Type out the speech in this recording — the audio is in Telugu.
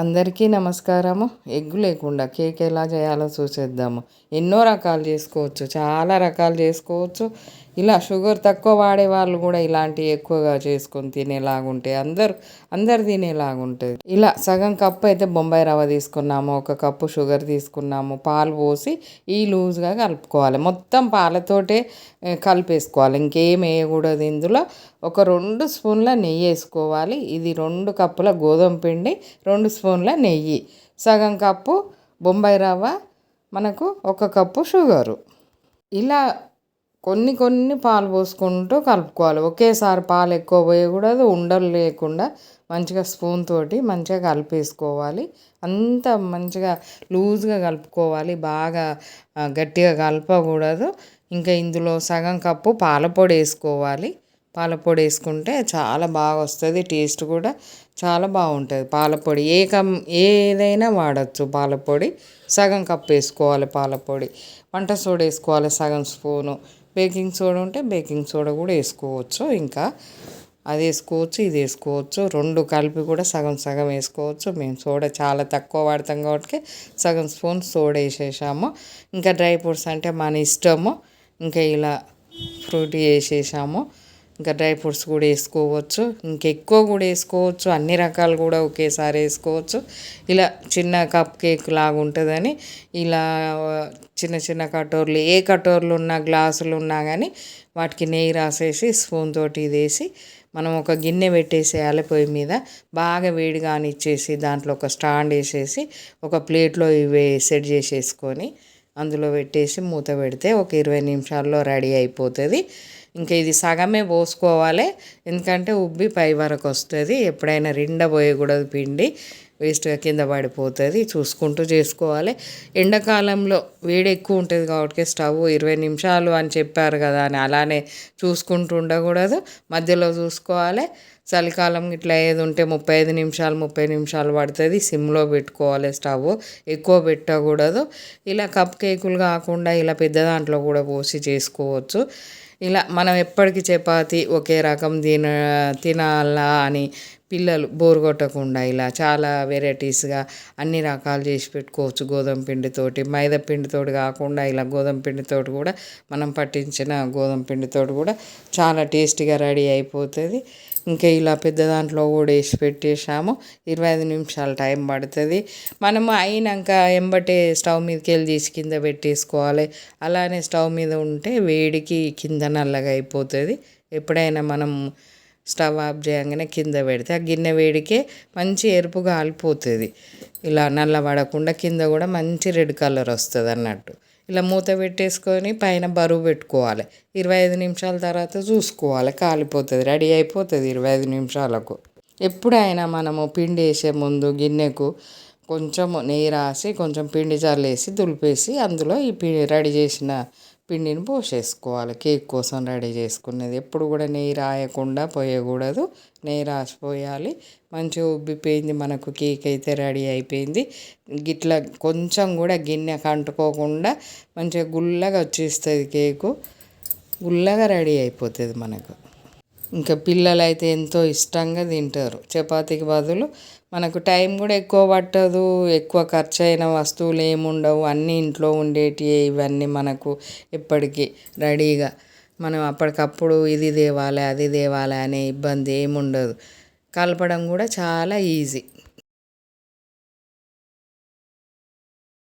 అందరికీ నమస్కారము. ఎగ్గు లేకుండా కేక్ ఎలా చేయాలో చూసేద్దాము. ఎన్నో రకాలు చేసుకోవచ్చు చాలా రకాలు చేసుకోవచ్చు. ఇలా షుగర్ తక్కువ వాడే వాళ్ళు కూడా ఇలాంటివి ఎక్కువగా చేసుకొని తినేలాగుంటే అందరు అందరు తినేలాగుంటుంది. ఇలా సగం కప్పు అయితే బొంబాయి రవ్వ తీసుకున్నాము ఒక కప్పు షుగర్ తీసుకున్నాము పాలు పోసి ఈ లూజ్గా కలుపుకోవాలి. మొత్తం పాలతోటే కలిపేసుకోవాలి. ఇంకేం వేయకూడదు ఇందులో. ఒక రెండు స్పూన్ల నెయ్యి వేసుకోవాలి. ఇది రెండు కప్పుల గోధుమ పిండి రెండు స్పూన్ల నెయ్యి. సగం కప్పు బొంబాయి రవ్వ మనకు ఒక కప్పు షుగరు. ఇలా కొన్ని కొన్ని పాలు పోసుకుంటూ కలుపుకోవాలి. ఒకేసారి పాలు ఎక్కువ పోయకూడదు ఉండలు లేకుండా మంచిగా స్పూన్ తోటి మంచిగా కలిపేసుకోవాలి. అంత మంచిగా లూజ్గా కలుపుకోవాలి బాగా గట్టిగా కలపకూడదు. ఇంకా ఇందులో సగం కప్పు పాలపొడి వేసుకోవాలి. పాలపొడి వేసుకుంటే చాలా బాగా వస్తుంది టేస్ట్ కూడా చాలా బాగుంటుంది. పాలపొడి ఏ కం ఏదైనా వాడచ్చు పాలపొడి. సగం కప్పు వేసుకోవాలి పాలపొడి. వంట సోడా వేసుకోవాలి సగం స్పూను. బేకింగ్ సోడా ఉంటే బేకింగ్ సోడా కూడా వేసుకోవచ్చు ఇంకా. అది వేసుకోవచ్చు ఇది వేసుకోవచ్చు రెండు కలిపి కూడా సగం సగం వేసుకోవచ్చు. మేము సోడా చాలా తక్కువ వాడతాం కాబట్టి సగం స్పూన్ సోడా వేసేసాము. ఇంకా డ్రై ఫ్రూట్స్ అంటే మన ఇష్టము. ఇంకా ఇలా ఫ్రూటీ వేసేసాము. ఇంకా డ్రై ఫ్రూట్స్ కూడా వేసుకోవచ్చు ఇంకెక్కువ కూడా వేసుకోవచ్చు అన్ని రకాలు కూడా ఒకేసారి వేసుకోవచ్చు. ఇలా చిన్న కప్ కేక్ లాగా ఉంటుందని ఇలా చిన్న చిన్న కటోర్లు ఏ కటోర్లు ఉన్నా గ్లాసులు ఉన్నా కానీ వాటికి నెయ్యి రాసేసి స్పూన్ తోటి ఇది వేసి మనం ఒక గిన్నె పెట్టేసేయాలి పొయ్యి మీద. బాగా వేడి కానిచ్చేసి దాంట్లో ఒక స్టాండ్ వేసేసి ఒక ప్లేట్లో ఇవి సెట్ చేసేసుకొని అందులో పెట్టేసి మూత పెడితే ఒక ఇరవై నిమిషాల్లో రెడీ అయిపోతుంది. ఇంకా ఇది సగమే పోసుకోవాలి ఎందుకంటే ఉబ్బి పై వరకు వస్తుంది. ఎప్పుడైనా రిండ పోయకూడదు పిండి. వేస్ట్గా కింద పడిపోతుంది. చూసుకుంటూ చేసుకోవాలి. ఎండాకాలంలో వేడి ఎక్కువ ఉంటుంది కాబట్టి స్టవ్ ఇరవై నిమిషాలు అని చెప్పారు కదా అని అలానే చూసుకుంటూ ఉండకూడదు. మధ్యలో చూసుకోవాలి. చలికాలం ఇట్లా ఏది ఉంటే ముప్పై ఐదు నిమిషాలు ముప్పై నిమిషాలు పడుతుంది. సిమ్లో పెట్టుకోవాలి స్టవ్. ఎక్కువ పెట్టకూడదు. ఇలా కప్ కేకులు కాకుండా ఇలా పెద్ద దాంట్లో కూడా పోసి చేసుకోవచ్చు. ఇలా మనం ఎప్పటికీ చపాతి ఒకే రకం తిన తినాలా అని పిల్లలు బోర్ కొట్టకుండా ఇలా చాలా వెరైటీస్గా అన్ని రకాలు చేసి పెట్టుకోవచ్చు. గోధుమ పిండితోటి మైదా పిండితోటి కాకుండా ఇలా గోధుమ పిండితోటి కూడా మనం పట్టించిన గోధుమ పిండితోటి కూడా చాలా టేస్టీగా రెడీ అయిపోతుంది. ఇంకా ఇలా పెద్ద దాంట్లో కూడా వేసి పెట్టేసాము ఇరవై ఐదు నిమిషాలు టైం పడుతుంది. మనము అయినాక ఎంబటే స్టవ్ మీదకి వెళ్ళి తీసి కింద పెట్టేసుకోవాలి. అలానే స్టవ్ మీద ఉంటే వేడికి కింద నల్లగా అయిపోతుంది. ఎప్పుడైనా మనం స్టవ్ ఆఫ్ చేయగానే కింద పెడితే ఆ గిన్నె వేడికే మంచి ఎరుపు కాలిపోతుంది. ఇలా నల్ల పడకుండా కింద కూడా మంచి రెడ్ కలర్ వస్తుంది అన్నట్టు. ఇలా మూత పెట్టేసుకొని పైన బరువు పెట్టుకోవాలి. ఇరవై ఐదు నిమిషాల తర్వాత చూసుకోవాలి. కాలిపోతుంది. రెడీ అయిపోతుంది ఇరవై ఐదు నిమిషాలకు. ఎప్పుడైనా మనము పిండి వేసే ముందు గిన్నెకు కొంచెం నెయ్యి రాసి కొంచెం పిండి జల్లేసి దులిపేసి అందులో ఈ రెడీ చేసిన పిండిని పోసేసుకోవాలి. కేక్ కోసం రెడీ చేసుకునేది ఎప్పుడు కూడా నెయ్యి రాయకుండా పోయకూడదు. నెయ్యి రాసిపోయాలి. మంచిగా ఉబ్బిపోయింది మనకు. కేక్ అయితే రెడీ అయిపోయింది. గిట్ల కొంచెం కూడా గిన్నె అంటుకోకుండా మంచిగా గుల్లగా వచ్చేస్తుంది కేకు. గుల్లగా రెడీ అయిపోతుంది మనకు. ఇంకా పిల్లలు అయితే ఎంతో ఇష్టంగా తింటారు. చపాతీకి బదులు మనకు టైం కూడా ఎక్కువ పట్టదు ఎక్కువ ఖర్చు అయిన వస్తువులు ఏముండవు అన్నీ ఇంట్లో ఉండేటివి ఇవన్నీ మనకు ఎప్పటికీ రెడీగా. మనం అప్పటికప్పుడు ఇది తేవాలి అది తేవాలి అనే ఇబ్బంది ఏముండదు. కలపడం కూడా చాలా ఈజీ.